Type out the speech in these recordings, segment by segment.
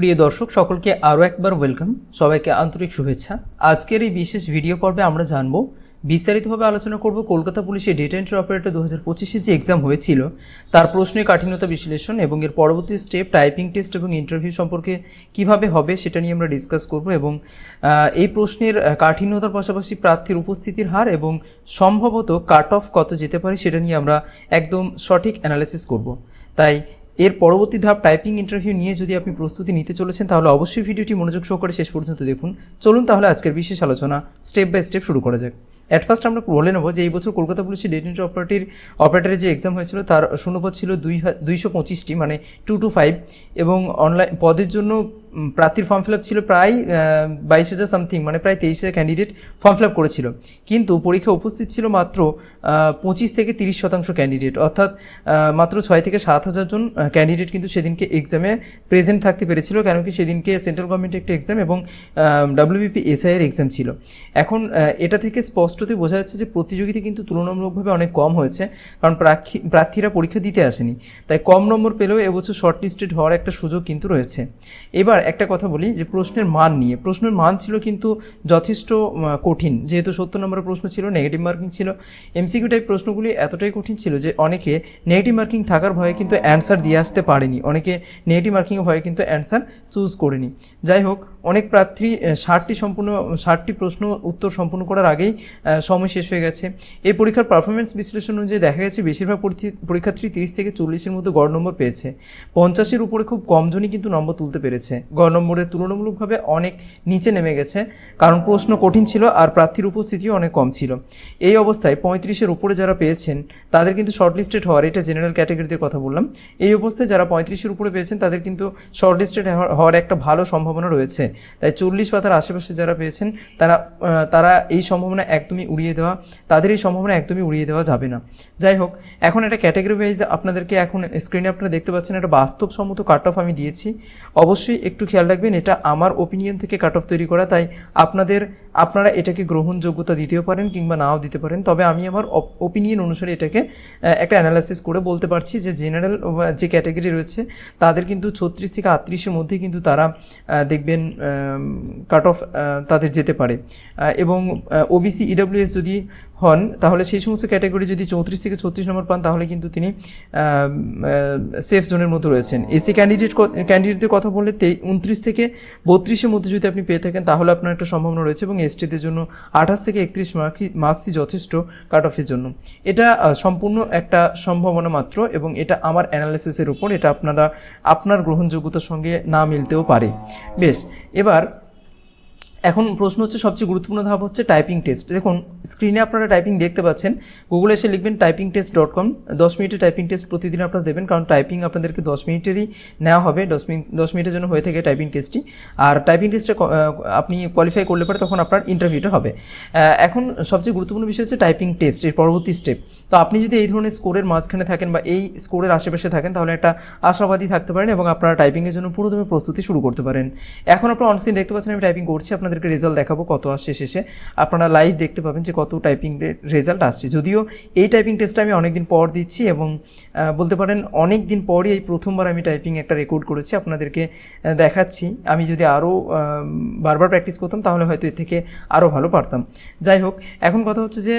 প্রিয় দর্শক, সকলকে আরও একবার ওয়েলকাম সবাইকে আন্তরিক শুভেচ্ছা। আজকের এই বিশেষ ভিডিও পর্বে আমরা জানব, বিস্তারিতভাবে আলোচনা করব কলকাতা পুলিশের ডেটা এন্ট্রি অপারেটর দু হাজার পঁচিশে যে এক্সাম হয়েছিল, তার প্রশ্নের কাঠিন্যতা বিশ্লেষণ এবং এর পরবর্তী স্টেপ টাইপিং টেস্ট এবং ইন্টারভিউ সম্পর্কে কীভাবে হবে সেটা নিয়ে আমরা ডিসকাস করব এবং এই প্রশ্নের কাঠিন্যতার পাশাপাশি প্রার্থীর উপস্থিতির হার এবং সম্ভবত কাট অফ কত যেতে পারে সেটা নিয়ে আমরা একদম সঠিক অ্যানালাইসিস করব। তাই এর পরবর্তী ধাপ টাইপিং ইন্টারভিউ নিয়ে যদি আপনি প্রস্তুতি নিতে চলেছেন, তাহলে অবশ্যই ভিডিওটি মনোযোগ সহকারে শেষ পর্যন্ত দেখুন। চলুন তাহলে আজকের বিশেষ আলোচনা স্টেপ বাই স্টেপ শুরু করা যাক। অ্যাট ফার্স্ট আমরা বলে নেব যে এই বছর কলকাতা পুলিশের ডেট এন্ট্রি অপারেটির অপারেটারের যে এক্সাম হয়েছিল, তার শূন্যপদ ছিল দুই দুইশো পঁচিশটি মানে টু টু ফাইভ এবং অনলাইন পদের জন্য প্রার্থীর ফর্ম ফিল ছিল প্রায় বাইশ হাজার সামথিং মানে প্রায় তেইশ হাজার ক্যান্ডিডেট ফর্ম ফিল করেছিল। কিন্তু পরীক্ষা উপস্থিত ছিল মাত্র পঁচিশ থেকে তিরিশ শতাংশ ক্যান্ডিডেট অর্থাৎ মাত্র ছয় থেকে সাত হাজার জন ক্যান্ডিডেট কিন্তু সেদিনকে এক্সামে প্রেজেন্ট থাকতে পেরেছিল কেন কি সেদিনকে সেন্ট্রাল গভর্নমেন্টের একটা এক্সাম এবং ডাব্লিউবিপি এর এক্সাম ছিল। এখন এটা থেকে স্পষ্টতই বোঝা যাচ্ছে যে প্রতিযোগিতা কিন্তু তুলনামূলকভাবে অনেক কম হয়েছে, কারণ প্রার্থী, প্রার্থীরা পরীক্ষা দিতে আসেনি। তাই কম নম্বর পেলেও এবছর শর্ট লিস্টেড হওয়ার একটা সুযোগ কিন্তু রয়েছে। এবার একটা কথা বলি যে প্রশ্নের মান নিয়ে। প্রশ্নের মান ছিল কিন্তু যথেষ্ট কঠিন। যেহেতু সত্তর নম্বরের প্রশ্ন ছিল নেগেটিভ মার্কিং ছিল। এমসিকিউ টাইপ প্রশ্নগুলি এতটাই কঠিন ছিল যে অনেকে নেগেটিভ মার্কিং থাকার ভয়ে কিন্তু অ্যান্সার দিয়ে আসতে পারেনি। অনেকে নেগেটিভ মার্কিংয়ের ভয়ে কিন্তু অ্যান্সার চুজ করেনি। যাই হোক অনেক প্রার্থী ষাটটি সম্পূর্ণ, ষাটটি প্রশ্ন উত্তর সম্পূর্ণ করার আগেই সময় শেষ হয়ে গেছে। এই পরীক্ষার পারফরমেন্স বিশ্লেষণ অনুযায়ী দেখা গেছে বেশিরভাগ পরীক্ষি- পরীক্ষার্থী তিরিশ থেকে চল্লিশের মধ্যে গড় নম্বর পেয়েছে। পঞ্চাশের উপরে খুব কমজনই কিন্তু নম্বর তুলতে পেরেছে। গড় নম্বরের তুলনামূলকভাবে অনেক নিচে নেমে গেছে, কারণ প্রশ্ন কঠিন ছিল আর প্রার্থীর উপস্থিতিও অনেক কম ছিল। এই অবস্থায় পঁয়ত্রিশের উপরে যারা পেয়েছেন, তাদের কিন্তু শর্টলিস্টেড হওয়ার, এটা জেনারেল ক্যাটাগরিতে কথা বললাম, এই অবস্থায় যারা পঁয়ত্রিশের উপরে পেয়েছেন, তাদের কিন্তু শর্টলিস্টেড হওয়ার একটা ভালো সম্ভাবনা রয়েছে। তাই চল্লিশ পাতার আশেপাশে যারা পেয়েছেন, তারা তারা এই সম্ভাবনা একদমই উড়িয়ে দেওয়া, তাদের এই সম্ভাবনা একদমই উড়িয়ে দেওয়া যাবে না। যাই হোক, এখন একটা ক্যাটাগরি ওয়াইজ আপনাদেরকে এখন স্ক্রিনে আপনারা দেখতে পাচ্ছেন একটা বাস্তবসম্মত কাট অফ আমি দিয়েছি। অবশ্যই একটু খেয়াল রাখবেন, এটা আমার ওপিনিয়ন থেকে কাট অফ তৈরি করা, তাই আপনাদের, আপনারা এটাকে গ্রহণযোগ্যতা দিতেও পারেন কিংবা নাও দিতে পারেন, তবে আমি আমার ওপিনিয়ন অনুসারে এটাকে একটা অ্যানালাইসিস করে বলতে পারছি যে জেনারেল যে ক্যাটাগরি রয়েছে, তাদের কিন্তু ছত্রিশ থেকে আটত্রিশের মধ্যে কিন্তু তারা দেখবেন কাট অফ তাদের যেতে পারে। এবং ওবিসি ইডাব্লিউএস যদি হন, তাহলে সেই সমস্ত ক্যাটাগরি যদি চৌত্রিশ থেকে ছত্রিশ নম্বর পান, তাহলে কিন্তু তিনি সেফ জোনের মতো রয়েছেন। এসি ক্যান্ডিডেট ক্যান্ডিডেটদের কথা বললে তেই উনত্রিশ থেকে বত্রিশের মধ্যে যদি আপনি পেয়ে থাকেন, তাহলে আপনার একটা সম্ভাবনা রয়েছে এবং এসটিদের জন্য আঠাশ থেকে একত্রিশ মার্কই মার্কসই যথেষ্ট কাট অফের জন্য। এটা সম্পূর্ণ একটা সম্ভাবনা মাত্র এবং এটা আমার অ্যানালিসিসের উপর, এটা আপনারা, আপনার গ্রহণযোগ্যতার সঙ্গে না মিলতেও পারে। বেশ, এবার এখন প্রশ্ন হচ্ছে, সবচেয়ে গুরুত্বপূর্ণ ধাপ হচ্ছে টাইপিং টেস্ট দেখুন স্ক্রিনে আপনারা টাইপিং দেখতে পাচ্ছেন। গুগলে এসে লিখবেন টাইপিং টেস্ট ডট কম দশ মিনিটে টাইপিং টেস্ট প্রতিদিন আপনারা দেবেন, কারণ টাইপিং আপনাদেরকে দশ মিনিটেরই নেওয়া হবে। দশ মিনিট দশ মিনিটের জন্য হয়ে থাকে টাইপিং টেস্টটি আর টাইপিং টেস্টে আপনি কোয়ালিফাই করলে পরে তখন আপনার ইন্টারভিউটা হবে। এখন সবচেয়ে গুরুত্বপূর্ণ বিষয় হচ্ছে টাইপিং টেস্ট এর পরবর্তী স্টেপ তো আপনি যদি এই ধরনের স্কোরের মাঝখানে থাকেন বা এই স্কোরের আশেপাশে থাকেন, তাহলে একটা আশাবাদী থাকতে পারেন এবং আপনারা টাইপিংয়ের জন্য পুরোদমে প্রস্তুতি শুরু করতে পারেন। এখন আপনারা অনস্ক্রিন দেখতে পাচ্ছেন, আমি টাইপিং করছি আপনাদেরকে রেজাল্ট দেখাবো কত আসছে শেষে। আপনারা লাইভ দেখতে পাবেন যে কত টাইপিং রেজাল্ট আসছে। যদিও এই টাইপিং টেস্টটা আমি অনেক দিন পর দিচ্ছি এবং বলতে পারেন অনেক দিন পরই এই প্রথমবার আমি টাইপিং একটা রেকর্ড করেছি, আপনাদেরকে দেখাচ্ছি। আমি যদি আরও বারবার প্র্যাকটিস করতাম, তাহলে হয়তো এর থেকে আরও ভালো পারতাম। যাই হোক, এখন কথা হচ্ছে যে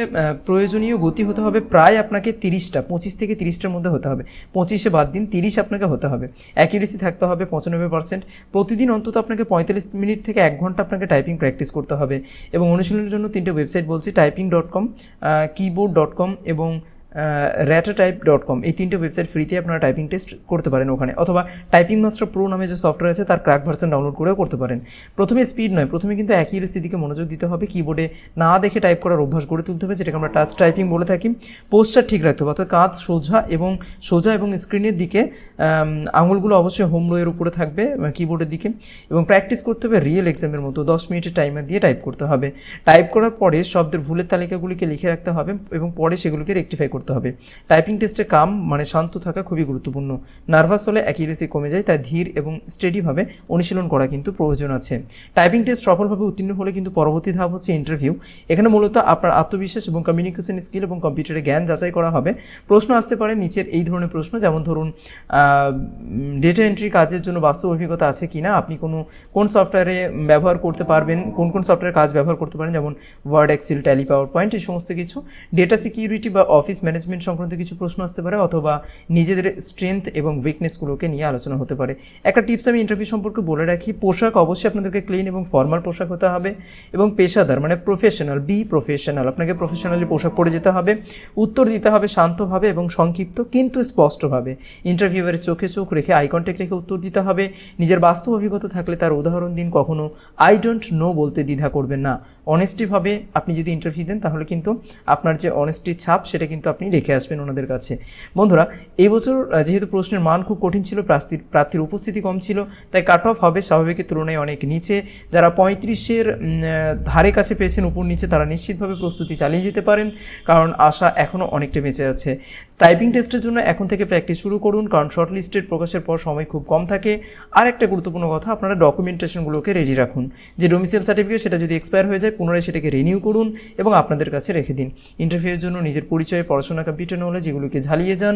প্রয়োজনীয় গতি হতে হবে প্রায় আপনাকে তিরিশটা, পঁচিশ থেকে তিরিশটার মধ্যে হতে হবে। পঁচিশে বাদ দিন, তিরিশ আপনাকে হতে হবে। অ্যাকিউরেসি থাকতে হবে পঁচানব্বই পার্সেন্ট প্রতিদিন অন্তত আপনাকে পঁয়তাল্লিশ মিনিট থেকে এক ঘণ্টা আপনাকে টাইপিং প্র্যাকটিস করতে হবে। এবং অনুশীলনের জন্য তিনটে ওয়েবসাইট বলছি typing dot com keyboard dot com এবং র্যাটা টাইপ ডট কম এই তিনটে ওয়েবসাইট ফ্রিতে আপনারা টাইপিং টেস্ট করতে পারেন ওখানে, অথবা টাইপিং মাস্টার প্রো নামে যে সফটওয়্যার আছে, তার ক্র্যাক ভার্সন ডাউনলোড করেও করতে পারেন। প্রথমে স্পিড নয়, প্রথমে কিন্তু অ্যাকিউরেসি দিকে মনোযোগ দিতে হবে কিবোর্ডে না দেখে টাইপ করার অভ্যাস গড়ে তুলতে হবে, যেটাকে আমরা টাচ টাইপিং বলে থাকি। পোস্টার ঠিক রাখতে হবে, অর্থাৎ কাঁধ সোজা এবং সোজা এবং স্ক্রিনের দিকে আঙুলগুলো অবশ্যই হোম রোয়ের উপরে থাকবে কিবোর্ডের দিকে, এবং প্র্যাকটিস করতে হবে রিয়েল এক্সামের মতো, দশ মিনিটের টাইমার দিয়ে টাইপ করতে হবে। টাইপ করার পরে শব্দের ভুলের তালিকাগুলিকে লিখে রাখতে হবে, এবং পরে সেগুলিকে রেকটিফাই করতে করতে হবে। টাইপিং টেস্টে কাম মানে শান্ত থাকা খুবই গুরুত্বপূর্ণ। নার্ভাস হলে অ্যাকিউরেসি কমে যায়, তাই ধীর এবং স্টেডিভাবে অনুশীলন করা কিন্তু প্রয়োজন আছে। টাইপিং টেস্ট সফলভাবে উত্তীর্ণ হলে কিন্তু পরবর্তী ধাপ হচ্ছে ইন্টারভিউ এখানে মূলত আপনার আত্মবিশ্বাস এবং কমিউনিকেশন স্কিল এবং কম্পিউটারে জ্ঞান যাচাই করা হবে। প্রশ্ন আসতে পারে নিচের এই ধরনের প্রশ্ন, যেমন ধরুন ডেটা এন্ট্রি কাজের জন্য বাস্তব অভিজ্ঞতা আছে কি না আপনি কোনো, কোন সফটওয়্যারে ব্যবহার করতে পারবেন, কোন কোন সফটওয়্যার কাজ ব্যবহার করতে পারেন? যেমন Word Excel Tally power point এই সমস্ত কিছু। ডেটা সিকিউরিটি বা অফিস ম্যানেজমেন্ট সংক্রান্ত কিছু প্রশ্ন আসতে পারে অথবা নিজেদের স্ট্রেংথ এবং উইকনেসগুলোকে নিয়ে আলোচনা হতে পারে। একটা টিপস আমি ইন্টারভিউ সম্পর্কে বলে রাখি, পোশাক অবশ্যই আপনাদেরকে ক্লিন এবং ফর্মাল পোশাক হতে হবে এবং পেশাদার মানে প্রফেশনাল বি প্রফেশনাল আপনাকে প্রফেশনালি পোশাক পরে যেতে হবে, উত্তর দিতে হবে শান্তভাবে এবং সংক্ষিপ্ত কিন্তু স্পষ্টভাবে। ইন্টারভিউয়ের চোখে চোখ রেখে আই কন্ট্যাক্ট রেখে উত্তর দিতে হবে, নিজের বাস্তব অভিজ্ঞতা থাকলে তার উদাহরণ দিন, কখনো আই ডোন্ট নো বলতে দ্বিধা করবেন না। অনেস্টিভাবে আপনি যদি ইন্টারভিউ দেন তাহলে কিন্তু আপনার যে অনেস্টির ছাপ সেটা কিন্তু আপনি রেখে আসবেন ওনাদের কাছে। বন্ধুরা, এই বছর যেহেতু প্রশ্নের মান খুব কঠিন ছিল প্রার্থীর প্রার্থীর উপস্থিতি কম ছিল, তাই কাট অফ হবে স্বাভাবিকের তুলনায় অনেক নিচে। যারা পঁয়ত্রিশের ধারে কাছে পেয়েছেন উপর নিচে, তারা নিশ্চিতভাবে প্রস্তুতি চালিয়ে যেতে পারেন, কারণ আশা এখনও অনেকটা বেঁচে আছে। টাইপিং টেস্টের জন্য এখন থেকে প্র্যাকটিস শুরু করুন, কারণ শর্ট লিস্টেড প্রকাশের পর সময় খুব কম থাকে। আর একটা গুরুত্বপূর্ণ কথা, আপনারা ডকুমেন্টেশনগুলোকে রেডি রাখুন। যে ডোমিসাইল সার্টিফিকেট সেটা যদি এক্সপায়ার হয়ে যায়, পুনরায় সেটাকে রিনিউ করুন এবং আপনাদের কাছে রেখে দিন। ইন্টারভিউয়ের জন্য নিজের পরিচয় পড়াশোনা কম্পিউটার নলেজ এগুলোকে ঝালিয়ে যান।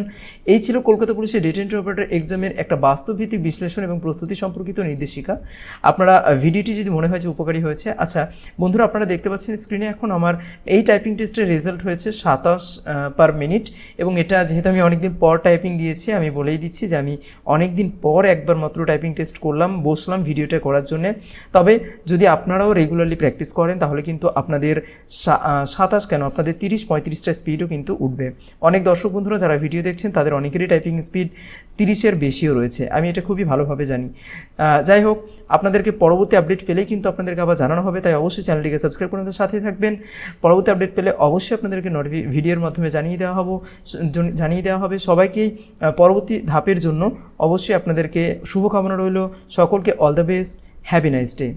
এই ছিল কলকাতা পুলিশের ডেটা এন্ট্রি অপারেটর এক্সামের একটা বাস্তবভিত্তিক বিশ্লেষণ এবং প্রস্তুতি সম্পর্কিত নির্দেশিকা। আপনারা ভিডিওটি যদি মনে হয় যে উপকারী হয়েছে আচ্ছা বন্ধুরা, আপনারা দেখতে পাচ্ছেন স্ক্রিনে এখন আমার এই টাইপিং টেস্টের রেজাল্ট হয়েছে সাতাশ পার মিনিট এবং এটা যেহেতু আমি অনেকদিন পর টাইপিং দিয়েছি, আমি বলেই দিচ্ছি যে আমি অনেকদিন পর একবার মাত্র টাইপিং টেস্ট করলাম, বসলাম ভিডিওটা করার জন্যে। তবে যদি আপনারাও রেগুলারলি প্র্যাকটিস করেন, তাহলে কিন্তু আপনাদের সাতাশ কেন? আপনাদের তিরিশ, পঁয়ত্রিশটা স্পিডও কিন্তু উঠবে। অনেক দর্শক বন্ধুরা যারা ভিডিও দেখছেন, তাদের অনেকেরই টাইপিং স্পিড তিরিশের বেশিও রয়েছে। আমি এটা খুবই ভালোভাবে জানি। যাই হোক, আপনাদেরকে পরবর্তী আপডেট পেলেই কিন্তু আপনাদেরকে আবার জানানো হবে, তাই অবশ্যই চ্যানেলটিকে সাবস্ক্রাইব করে সাথে থাকবেন। পরবর্তী আপডেট পেলে অবশ্যই আপনাদেরকে নোটিফি ভিডিওর মাধ্যমে জানিয়ে দেওয়া হব জানিয়ে দেওয়া হবে। সবাইকেই পরবর্তী ধাপের জন্য অবশ্যই আপনাদেরকে শুভকামনা রইল। সকলকে all the best happy nice day